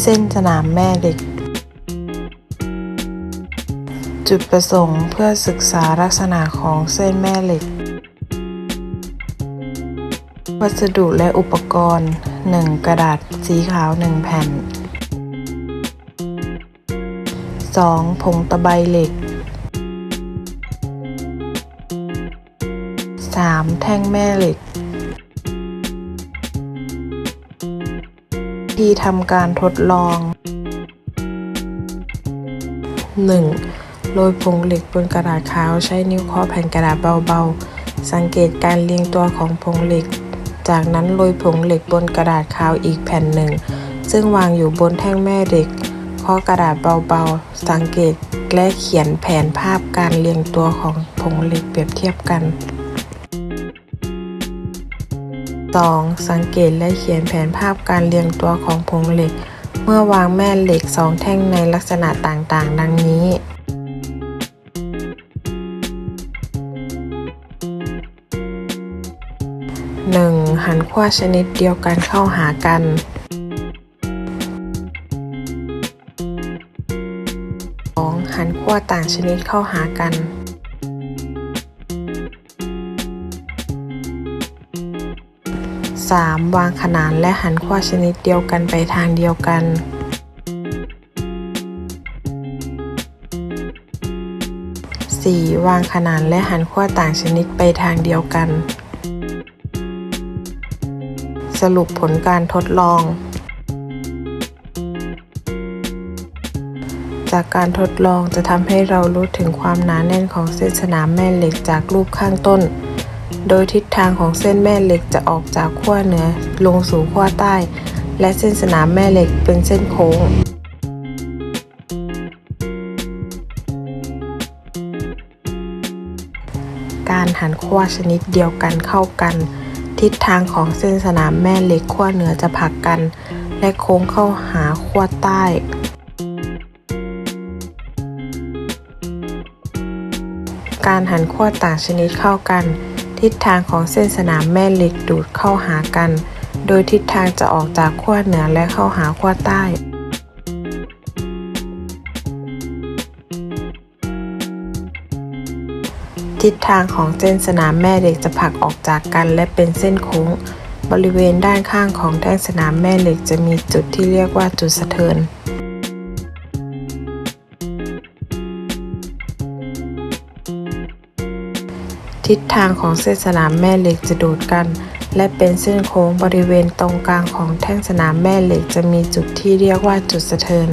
เส้นสนามแม่เหล็ก จุดประสงค์เพื่อศึกษาลักษณะของเส้นแม่เหล็ก วัสดุและอุปกรณ์ 1. กระดาษสีขาว 1 แผ่น 2. ผงตะไบเหล็ก 3. แท่งแม่เหล็ก ที่ทำการทดลอง 1. โรยผงเหล็กบนกระดาษขาวใช้นิ้วเคาะแผ่นกระดาษเบาๆ สังเกตการเรียงตัวของผงเหล็ก จากนั้นโรยผงเหล็กบนกระดาษขาวอีกแผ่นหนึ่ง ซึ่งวางอยู่บนแท่งแม่เหล็กเคาะกระดาษเบาๆ สังเกตและเขียนแผนภาพการเรียงตัวของผงเหล็กเปรียบเทียบกัน 2. สังเกตและเขียนแผนภาพการเรียงตัวของผงเหล็ก เมื่อวางแม่เหล็กสองแท่งในลักษณะต่างๆ ดังนี้ 1. หันขั้วชนิดเดียวกันเข้าหากัน 2. หันขั้วต่างชนิดเข้าหากัน 3. วางขนานและหันขั้วชนิดเดียวกันไปทางเดียวกัน 4. วางขนานและหันขั้วต่างชนิดไปทางเดียวกัน สรุปผลการทดลอง จากการทดลองจะทำให้เรารู้ถึงความหนาแน่นของเส้นสนามแม่เหล็กจากรูปข้างต้น โดยทิศทางของเส้นแม่เหล็กจะออกจากขั้วเหนือลงสู่ขั้วใต้ และเส้นสนามแม่เหล็กเป็นเส้นโค้งการหันขั้วชนิดเดียวกันเข้ากัน ทิศทางของเส้นสนามแม่เหล็กขั้วเหนือจะผลักกัน และโค้งเข้าหาขั้วใต้ การหันขั้วต่างชนิดเข้ากัน ทิศทางของเส้นสนามแม่เหล็กดูดเข้าหากัน โดยทิศทางจะออกจากขั้วเหนือและเข้าหาขั้วใต้ทิศทางของเส้นสนามแม่เหล็กจะผลักออกจากกันและเป็นเส้นโค้ง บริเวณด้านข้างของแท่งสนามแม่เหล็กจะมีจุดที่เรียกว่าจุดสะเทือน ทิศทางของเส้นสนามแม่เหล็กจะดูดกัน และเป็นเส้นโค้งบริเวณตรงกลางของแท่งสนามแม่เหล็กจะมีจุดที่เรียกว่าจุดสะเทือน